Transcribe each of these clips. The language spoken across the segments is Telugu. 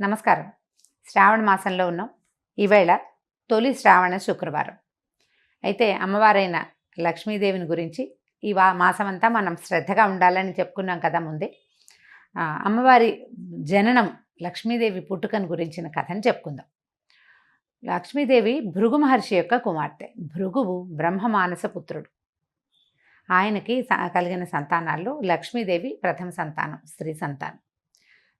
నమస్కారం. శ్రావణ మాసంలో ఉన్నాం. ఈవేళ తొలి శ్రావణ శుక్రవారం. అయితే అమ్మవారైన లక్ష్మీదేవిని గురించి ఈ వా మాసమంతా మనం శ్రద్ధగా ఉండాలని చెప్పుకున్నాం కదా ముందే. అమ్మవారి జననం లక్ష్మీదేవి పుట్టుకను గురించిన కథను చెప్పుకుందాం. లక్ష్మీదేవి భృగు మహర్షి యొక్క కుమార్తె. భృగువు బ్రహ్మమానస పుత్రుడు. ఆయనకి కలిగిన సంతానాల్లో లక్ష్మీదేవి ప్రథమ సంతానం స్త్రీ సంతానం.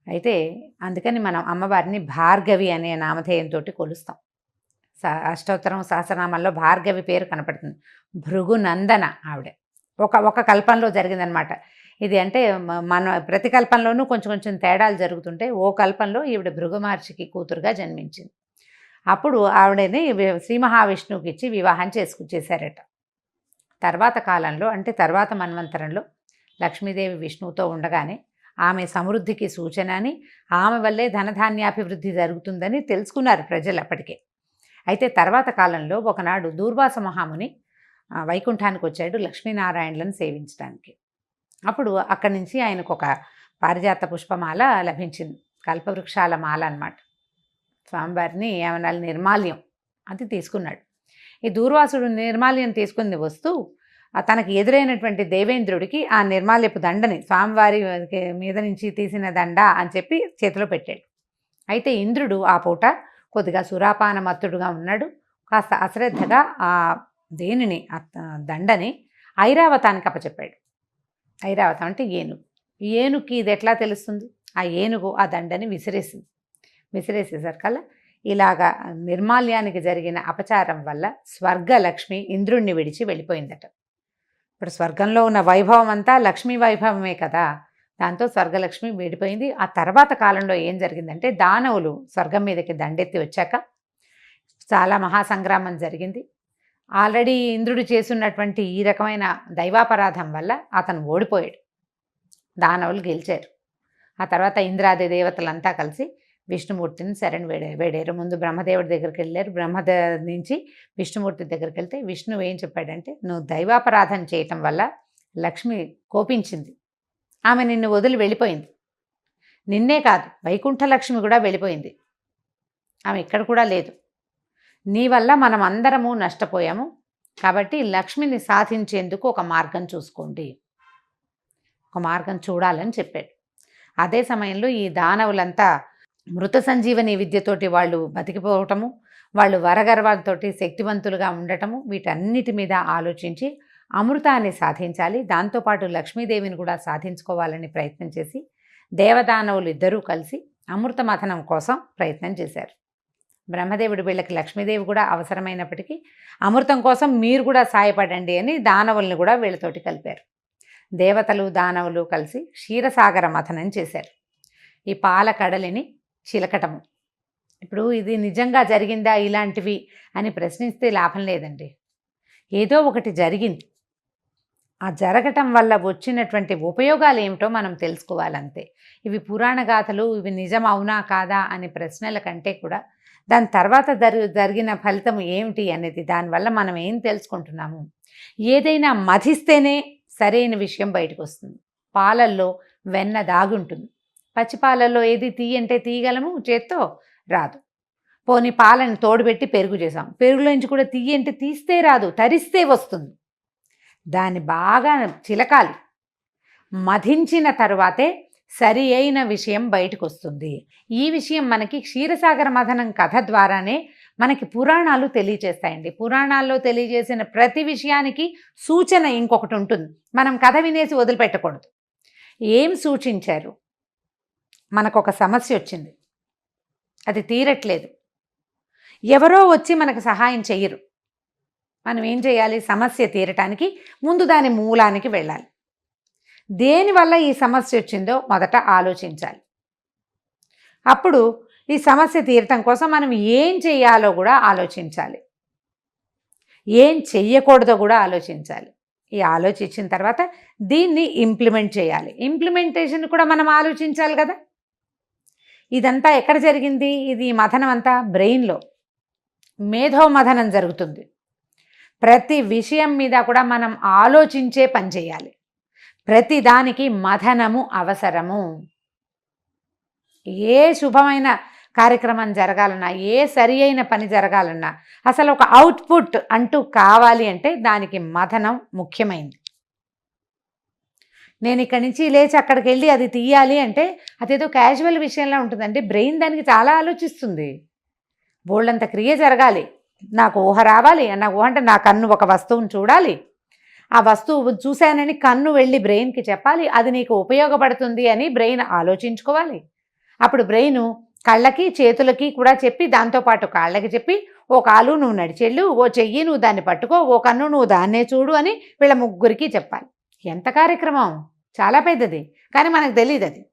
అయితే అందుకని మనం అమ్మవారిని భార్గవి అనే నామధేయంతో కొలుస్తాం. స- అష్టోత్తరం సహస్రనామాల్లో భార్గవి పేరు కనపడుతుంది. భృగునందన ఆవిడ. ఒక ఒక కల్పంలో జరిగిందనమాట. ఇది అంటే మన ప్రతి కల్పంలోనూ కొంచెం కొంచెం తేడాలు జరుగుతుంటే ఓ కల్పంలో ఈవిడ భృగు మహర్షికి కూతురుగా జన్మించింది. అప్పుడు ఆవిడని శ్రీ మహావిష్ణువుకి ఇచ్చి వివాహం చేసుకు చేశారట. తర్వాత కాలంలో అంటే తర్వాత మన్వంతరంలో లక్ష్మీదేవి విష్ణువుతో ఉండగానే ఆమె సమృద్ధికి సూచన అని ఆమె వల్లే ధనధాన్యాభివృద్ధి జరుగుతుందని తెలుసుకున్నారు ప్రజలు అప్పటికే. అయితే తర్వాత కాలంలో ఒకనాడు దూర్వాస మహాముని వైకుంఠానికి వచ్చాడు లక్ష్మీనారాయణలను సేవించడానికి. అప్పుడు అక్కడి నుంచి ఆయనకు ఒక పారిజాత పుష్పమాల లభించింది. కల్పవృక్షాల మాల అన్నమాట. స్వామివారిని ఏమనాలి నిర్మాల్యం అది తీసుకున్నాడు. ఈ దూర్వాసుడు నిర్మాల్యం తీసుకుంది వస్తూ తనకు ఎదురైనటువంటి దేవేంద్రుడికి ఆ నిర్మాల్యపు దండని స్వామివారి మీద నుంచి తీసిన దండ అని చెప్పి చేతిలో పెట్టాడు. అయితే ఇంద్రుడు ఆ పూట కొద్దిగా సురాపాన మత్తుడుగా ఉన్నాడు. కాస్త అశ్రద్ధగా ఆ దేనిని ఆ దండని ఐరావతానికి అప్పచెప్పాడు. ఐరావతం అంటే ఏనుగు. ఏనుగుకి ఇది ఎట్లా తెలుస్తుంది? ఆ ఏనుగు ఆ దండని విసిరేసింది. విసిరేసేసరికల్లా ఇలాగా నిర్మాల్యానికి జరిగిన అపచారం వల్ల స్వర్గలక్ష్మి ఇంద్రుణ్ణి విడిచి వెళ్ళిపోయిందట. ఇప్పుడు స్వర్గంలో ఉన్న వైభవం అంతా లక్ష్మీ వైభవమే కదా. దాంతో స్వర్గలక్ష్మి విడిపోయింది. ఆ తర్వాత కాలంలో ఏం జరిగిందంటే దానవులు స్వర్గం మీదకి దండెత్తి వచ్చాక చాలా మహాసంగ్రామం జరిగింది. ఆల్రెడీ ఇంద్రుడు చేస్తున్నటువంటి ఈ రకమైన దైవాపరాధం వల్ల అతను ఓడిపోయాడు. దానవులు గెలిచారు. ఆ తర్వాత ఇంద్రాది దేవతలంతా కలిసి విష్ణుమూర్తిని శరణ్ వేడే వేడారు. ముందు బ్రహ్మదేవుడి దగ్గరికి వెళ్ళారు. బ్రహ్మద నుంచి విష్ణుమూర్తి దగ్గరికి వెళ్తే విష్ణువు ఏం చెప్పాడంటే నువ్వు దైవాపరాధన చేయటం వల్ల లక్ష్మి కోపించింది. ఆమె నిన్ను వదిలి వెళ్ళిపోయింది. నిన్నే కాదు వైకుంఠ లక్ష్మి కూడా వెళ్ళిపోయింది. ఆమె ఇక్కడ కూడా లేదు. నీ వల్ల మనం అందరము నష్టపోయాము. కాబట్టి లక్ష్మిని సాధించేందుకు ఒక మార్గం చూసుకోండి. ఒక మార్గం చూడాలని చెప్పాడు. అదే సమయంలో ఈ దానవులంతా మృత సంజీవని విద్యతోటి వాళ్ళు బతికిపోవటము వాళ్ళు వరగర్వాలతోటి శక్తివంతులుగా ఉండటము వీటన్నిటి మీద ఆలోచించి అమృతాన్ని సాధించాలి. దాంతోపాటు లక్ష్మీదేవిని కూడా సాధించుకోవాలని ప్రయత్నం చేసి దేవదానవులు ఇద్దరూ కలిసి అమృత మథనం కోసం ప్రయత్నం చేశారు. బ్రహ్మదేవుడు వీళ్ళకి లక్ష్మీదేవి కూడా అవసరమైనప్పటికీ అమృతం కోసం మీరు కూడా సాయపడండి అని దానవుల్ని కూడా వీళ్ళతోటి కలిపారు. దేవతలు దానవులు కలిసి క్షీరసాగర మథనం చేశారు. ఈ పాల కడలిని చిలకటము ఇప్పుడు ఇది నిజంగా జరిగిందా ఇలాంటివి అని ప్రశ్నిస్తే లాభం లేదండి. ఏదో ఒకటి జరిగింది. ఆ జరగటం వల్ల వచ్చినటువంటి ఉపయోగాలు ఏమిటో మనం తెలుసుకోవాలంతే. ఇవి పురాణ గాథలు ఇవి నిజం అవునా కాదా అనే ప్రశ్నల కంటే కూడా దాని తర్వాత జరి జరిగిన ఫలితం ఏమిటి అనేది దానివల్ల మనం ఏం తెలుసుకుంటున్నాము? ఏదైనా మధిస్తేనే సరైన విషయం బయటకు వస్తుంది పాలల్లో వెన్న దాగుంటుంది. పచ్చి పాలల్లో ఏది తీయంటే తీయగలము చేత్తో రాదు. పోనీ పాలను తోడుపెట్టి పెరుగు చేసాం పెరుగులోంచి కూడా తీయంటే తీస్తే రాదు తరిస్తే వస్తుంది. దాన్ని బాగా చిలకాలి. మధించిన తరువాతే సరి అయిన విషయం బయటకు వస్తుంది ఈ విషయం మనకి క్షీరసాగర మథనం కథ ద్వారానే మనకి పురాణాలు తెలియజేస్తాయండి పురాణాల్లో తెలియజేసిన ప్రతి విషయానికి సూచన ఇంకొకటి ఉంటుంది. మనం కథ వినేసి వదిలిపెట్టకూడదు. ఏం సూచించారు? మనకు ఒక సమస్య వచ్చింది. అది తీరట్లేదు. ఎవరో వచ్చి మనకు సహాయం చెయ్యరు. మనం ఏం చేయాలి? సమస్య తీరటానికి ముందు దాని మూలానికి వెళ్ళాలి. దేనివల్ల ఈ సమస్య వచ్చిందో మొదట ఆలోచించాలి. అప్పుడు ఈ సమస్య తీరటం కోసం మనం ఏం చేయాలో కూడా ఆలోచించాలి. ఏం చెయ్యకూడదో కూడా ఆలోచించాలి. ఈ ఆలోచించిన తర్వాత దీన్ని ఇంప్లిమెంట్ చేయాలి. ఇంప్లిమెంటేషన్ కూడా మనం ఆలోచించాలి కదా! ఇదంతా ఎక్కడ జరిగింది? ఇది మథనం అంతా బ్రెయిన్లో. మేధో మథనం జరుగుతుంది. ప్రతి విషయం మీద కూడా మనం ఆలోచించే పని చేయాలి. ప్రతి దానికి మథనము అవసరము. ఏ శుభమైన కార్యక్రమం జరగాలన్నా ఏ సరి అయిన పని జరగాలన్నా అసలు ఒక అవుట్పుట్ అంటూ కావాలి అంటే దానికి మథనం ముఖ్యమైనది నేను ఇక్కడి నుంచి లేచి అక్కడికి వెళ్ళి అది తీయాలి అంటే అదేదో క్యాజువల్ విషయంలో ఉంటుందండి బ్రెయిన్ దానికి చాలా ఆలోచిస్తుంది. బోల్డంత క్రియ జరగాలి. నాకు ఊహ రావాలి. అన్న ఊహ అంటే నా కన్ను ఒక వస్తువును చూడాలి. ఆ వస్తువు చూశానని కన్ను వెళ్ళి బ్రెయిన్కి చెప్పాలి. అది నీకు ఉపయోగపడుతుంది అని బ్రెయిన్ ఆలోచించుకోవాలి. అప్పుడు బ్రెయిన్ కళ్ళకి చేతులకి కూడా చెప్పి దాంతోపాటు కాళ్ళకి చెప్పి ఓ కాలు నువ్వు నడిచెళ్ళు ఓ చెయ్యి నువ్వు దాన్ని పట్టుకో ఓ కన్ను నువ్వు దాన్నే చూడు అని వీళ్ళ ముగ్గురికి చెప్పాలి. ఎంత కార్యక్రమం? చాలా పెద్దది. కానీ మనకు తెలియదు అది.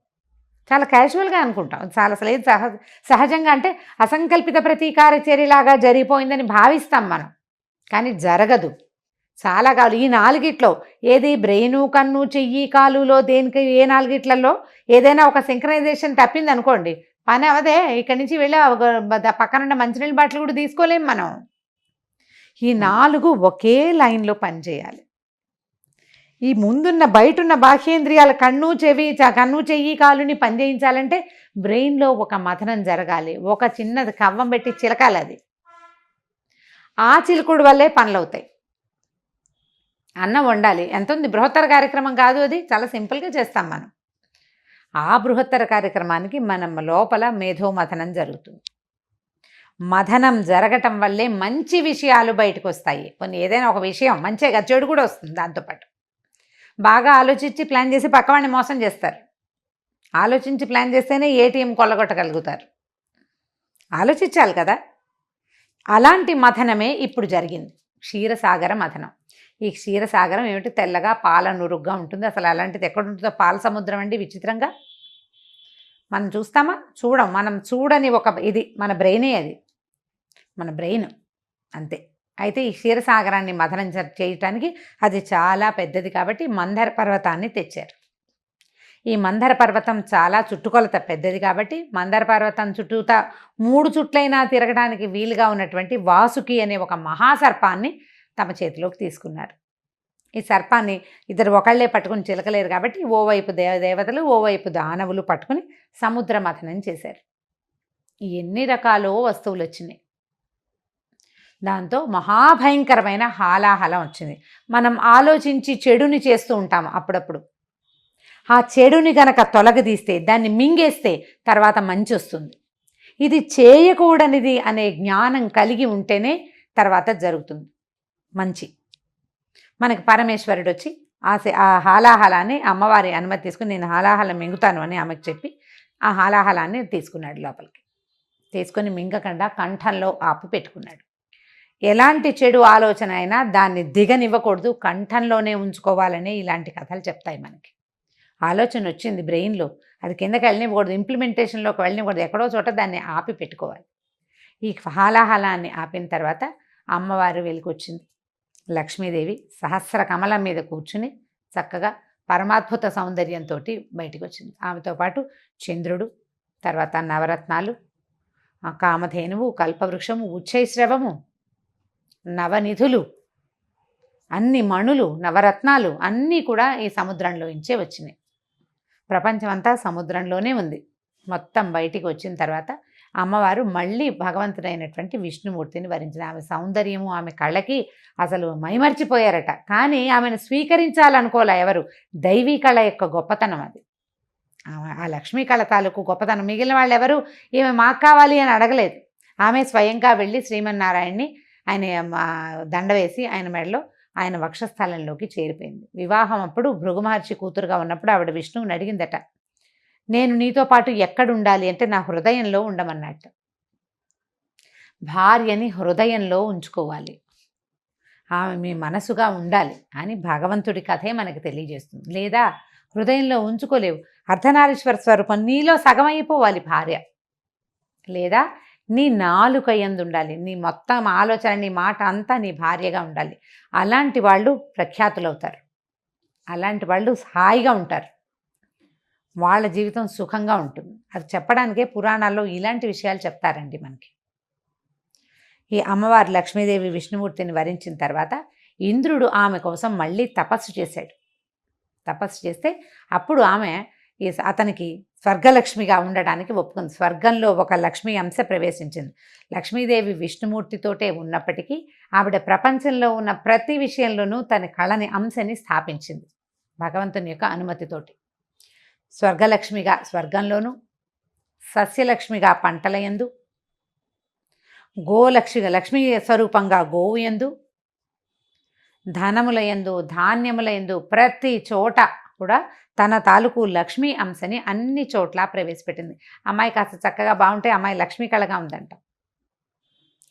చాలా క్యాజువల్గా అనుకుంటాం. చాలా అసలు ఏది సహజ సహజంగా అంటే అసంకల్పిత ప్రతీకార చర్యలాగా జరిగిపోయిందని భావిస్తాం మనం. కానీ జరగదు. చాలా కాదు. ఈ నాలుగిట్లో ఏది బ్రెయిను కన్ను చెయ్యి కాలులో దేనికి ఏ నాలుగిట్లలో ఏదైనా ఒక సింక్రనైజేషన్ తప్పింది అనుకోండి పని అవదే. ఇక్కడి నుంచి వెళ్ళి పక్కనున్న మంచినీళ్ళ బాటిల్ కూడా తీసుకోలేం మనం. ఈ నాలుగు ఒకే లైన్లో పనిచేయాలి ఈ ముందున్న బయటున్న బాహ్యేంద్రియాల కన్ను చెవి చ- కన్ను చెయ్యి కాలుని పనిచేయించాలంటే బ్రెయిన్లో ఒక మథనం జరగాలి. ఒక చిన్నది కవ్వం పెట్టి చిలకాలి అది. ఆ చిలుకుడు వల్లే పనులు అవుతాయి అన్నం వండాలి. ఎంత ఉంది బృహత్తర కార్యక్రమం కాదు అది. చాలా సింపుల్గా చేస్తాం మనం. ఆ బృహత్తర కార్యక్రమానికి మనం లోపల మేధోమథనం జరుగుతుంది. మథనం జరగటం వల్లే మంచి విషయాలు బయటకు వస్తాయి కొన్ని ఏదైనా ఒక విషయం మంచిగా చెడు కూడా వస్తుంది దాంతోపాటు. బాగా ఆలోచించి ప్లాన్ చేసి పక్కవాడిని మోసం చేస్తారు. ఆలోచించి ప్లాన్ చేస్తేనే ఏటీఎం కొల్లగొట్టగలుగుతారు. ఆలోచించాలి కదా. అలాంటి మథనమే ఇప్పుడు జరిగింది. క్షీరసాగర మథనం. ఈ క్షీరసాగరం ఏమిటి? తెల్లగా పాల నురుగ్గా ఉంటుంది. అసలు అలాంటిది ఎక్కడ ఉంటుందో? పాల సముద్రం అండి విచిత్రంగా. మనం చూస్తామా? చూడం. మనం చూడని ఒక ఇది మన బ్రెయినే అది. మన బ్రెయిన్ అంతే. అయితే ఈ క్షీరసాగరాన్ని మథనం చేయటానికి అది చాలా పెద్దది కాబట్టి మందర పర్వతాన్ని తెచ్చారు. ఈ మందర పర్వతం చాలా చుట్టుకొలత పెద్దది కాబట్టి మందర పర్వతం చుట్టూతా మూడు చుట్లైనా తిరగడానికి వీలుగా ఉన్నటువంటి వాసుకి అనే ఒక మహాసర్పాన్ని తమ చేతిలోకి తీసుకున్నారు. ఈ సర్పాన్ని ఇద్దరు ఒకళ్ళే పట్టుకుని చిలకలేరు కాబట్టి ఓవైపు దేవ దేవతలు ఓవైపు దానవులు పట్టుకుని సముద్ర మథనం చేశారు. ఎన్ని రకాలో వస్తువులు వచ్చినాయి దాంతో మహాభయంకరమైన హాలాహలం వచ్చింది. మనం ఆలోచించి చెడుని చేస్తూ ఉంటాం అప్పుడప్పుడు. ఆ చెడుని గనక తొలగదీస్తే దాన్ని మింగేస్తే తర్వాత మంచి వస్తుంది. ఇది చేయకూడనిది అనే జ్ఞానం కలిగి ఉంటేనే తర్వాత జరుగుతుంది. మంచి. మనకి పరమేశ్వరుడు వచ్చి ఆ సే- ఆ హాలాహలాన్ని అమ్మవారి అనుమతి తీసుకుని నేను హాలాహలం మింగుతాను అని ఆమెకు చెప్పి ఆ హాలాహలాన్ని తీసుకున్నాడు లోపలికి. తీసుకొని మింగకుండా కంఠంలో ఆపు పెట్టుకున్నాడు. ఎలాంటి చెడు ఆలోచన అయినా దాన్ని దిగనివ్వకూడదు కంఠంలోనే ఉంచుకోవాలనే ఇలాంటి కథలు చెప్తాయి మనకి. ఆలోచన వచ్చింది బ్రెయిన్లో అది కిందకి వెళ్ళనివ్వకూడదు ఇంప్లిమెంటేషన్లోకి వెళ్ళనివ్వకూడదు ఎక్కడో చోట దాన్ని ఆపి పెట్టుకోవాలి. ఈ హాలాహలాన్ని ఆపిన తర్వాత అమ్మవారు వెలికొచ్చింది. లక్ష్మీదేవి సహస్ర కమలం మీద కూర్చుని చక్కగా పరమాద్భుత సౌందర్యంతో బయటికి వచ్చింది ఆమెతో పాటు చంద్రుడు తర్వాత నవరత్నాలు కామధేనువు కల్పవృక్షము ఉచ్చైశ్రవము నవనిధులు. అన్ని మణులు నవరత్నాలు అన్నీ కూడా ఈ సముద్రంలో ఇంచే వచ్చినాయి. ప్రపంచమంతా సముద్రంలోనే ఉంది. మొత్తం బయటికి వచ్చిన తర్వాత అమ్మవారు మళ్ళీ భగవంతుడైనటువంటి విష్ణుమూర్తిని వరించిన ఆమె సౌందర్యము ఆమె కళ్ళకి అసలు మైమర్చిపోయారట. కానీ ఆమెను స్వీకరించాలనుకోలే ఎవరు? దైవీ కళ యొక్క గొప్పతనం అది. ఆమె ఆ లక్ష్మీ కళ తాలూకు గొప్పతనం మిగిలిన వాళ్ళు ఎవరు ఈమె మాకు కావాలి అని అడగలేదు. ఆమె స్వయంగా వెళ్ళి శ్రీమన్నారాయణ్ణి ఆయన ఆ, దండ వేసి ఆయన మెడలో ఆయన వక్షస్థలంలోకి చేరిపోయింది. వివాహం అప్పుడు భృగుమహర్షి కూతురుగా ఉన్నప్పుడు ఆవిడ విష్ణువుని అడిగిందట నేను నీతో పాటు ఎక్కడ ఉండాలి అంటే నా హృదయంలో ఉండమన్నట్టు. భార్యని హృదయంలో ఉంచుకోవాలి. ఆమె మీ మనసుగా ఉండాలి అని భగవంతుడి కథే మనకు తెలియజేస్తుంది. లేదా హృదయంలో ఉంచుకోలేవు. అర్ధనారీశ్వర స్వరూపం నీలో సగమైపోవాలి భార్య. లేదా నీ నాలుక ఉండాలి నీ మొత్తం ఆలోచన నీ మాట అంతా నీ భార్యగా ఉండాలి. అలాంటి వాళ్ళు ప్రఖ్యాతులవుతారు. అలాంటి వాళ్ళు హాయిగా ఉంటారు. వాళ్ళ జీవితం సుఖంగా ఉంటుంది. అది చెప్పడానికే పురాణాల్లో ఇలాంటి విషయాలు చెప్తారండి మనకి. ఈ అమ్మవారు లక్ష్మీదేవి విష్ణుమూర్తిని వరించిన తర్వాత ఇంద్రుడు ఆమె కోసం మళ్ళీ తపస్సు చేశాడు. తపస్సు చేస్తే అప్పుడు ఆమె ఈ అతనికి స్వర్గలక్ష్మిగా ఉండడానికి ఒప్పుకుంది. స్వర్గంలో ఒక లక్ష్మి అంశ ప్రవేశించింది. లక్ష్మీదేవి విష్ణుమూర్తితోటే ఉన్నప్పటికీ ఆవిడ ప్రపంచంలో ఉన్న ప్రతి విషయంలోనూ తన కళని అంశని స్థాపించింది భగవంతుని యొక్క అనుమతితోటి. స్వర్గలక్ష్మిగా స్వర్గంలోనూ సస్యలక్ష్మిగా పంటల యందు గోలక్ష్మి లక్ష్మీ స్వరూపంగా గోవు యందు ధనముల యందు ధాన్యముల యందు ప్రతి చోట కూడా తన తాలూకు లక్ష్మీ అంశని అన్ని చోట్ల ప్రవేశపెట్టింది. అమ్మాయి కాస్త చక్కగా బాగుంటే అమ్మాయి లక్ష్మీ కళగా ఉందంట.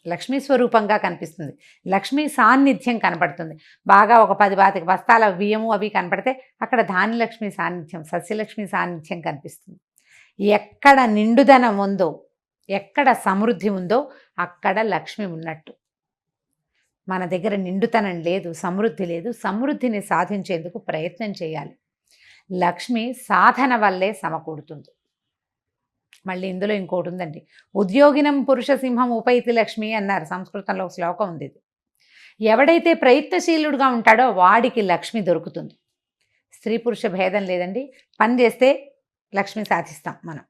లక్ష్మీ స్వరూపంగా కనిపిస్తుంది. లక్ష్మీ సాన్నిధ్యం కనపడుతుంది. బాగా ఒక పది పాతిక బస్తాల బియ్యము అవి కనపడితే అక్కడ ధాన్యలక్ష్మి సాన్నిధ్యం సస్యలక్ష్మి సాన్నిధ్యం కనిపిస్తుంది. ఎక్కడ నిండుదనం ఉందో ఎక్కడ సమృద్ధి ఉందో అక్కడ లక్ష్మి ఉన్నట్టు. మన దగ్గర నిండుతనం లేదు సమృద్ధి లేదు. సమృద్ధిని సాధించేందుకు ప్రయత్నం చేయాలి. లక్ష్మి సాధన వల్లే సమకూడుతుంది మళ్ళీ ఇందులో ఇంకోటి ఉందండి ఉద్యోగినం పురుష సింహం ఉపైతి లక్ష్మి అన్నారు. సంస్కృతంలో ఒక శ్లోకం ఉంది ఇది. ఎవడైతే ప్రయత్నశీలుడుగా ఉంటాడో వాడికి లక్ష్మి దొరుకుతుంది. స్త్రీ పురుష భేదం లేదండి. పని చేస్తే లక్ష్మి సాధిస్తాం మనం.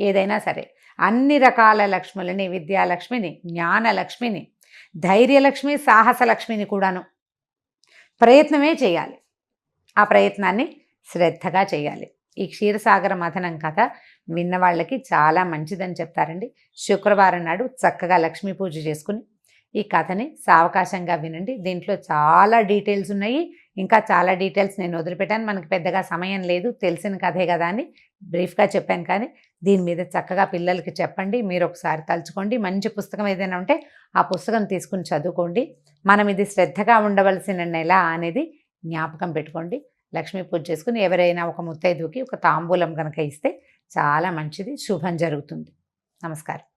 ఏదైనా సరే. అన్ని రకాల లక్ష్ములని విద్యాలక్ష్మిని జ్ఞానలక్ష్మిని ధైర్యలక్ష్మి సాహసలక్ష్మిని కూడాను ప్రయత్నమే చేయాలి. ఆ ప్రయత్నాన్ని శ్రద్ధగా చేయాలి. ఈ క్షీరసాగర మథనం కథ విన్న వాళ్ళకి చాలా మంచిదని చెప్తారండి. శుక్రవారం నాడు చక్కగా లక్ష్మీ పూజ చేసుకుని ఈ కథని సావకాశంగా వినండి. దీంట్లో చాలా డీటెయిల్స్ ఉన్నాయి. ఇంకా చాలా డీటెయిల్స్ నేను వదిలిపెట్టాను. మనకి పెద్దగా సమయం లేదు. తెలిసిన కథే కదా అని బ్రీఫ్గా చెప్పాను కానీ దీని మీద చక్కగా పిల్లలకి చెప్పండి. మీరు ఒకసారి తలుచుకోండి. మంచి పుస్తకం ఏదైనా ఉంటే ఆ పుస్తకం తీసుకుని చదువుకోండి. మనం ఇది శ్రద్ధగా ఉండవలసిన నెల అనేది జ్ఞాపకం పెట్టుకోండి. లక్ష్మీ పూజ చేసుకుని ఎవరైనా ఒక ముత్తైదుకి ఒక తాంబూలం కనుక ఇస్తే చాలా మంచిది. శుభం జరుగుతుంది. నమస్కారం.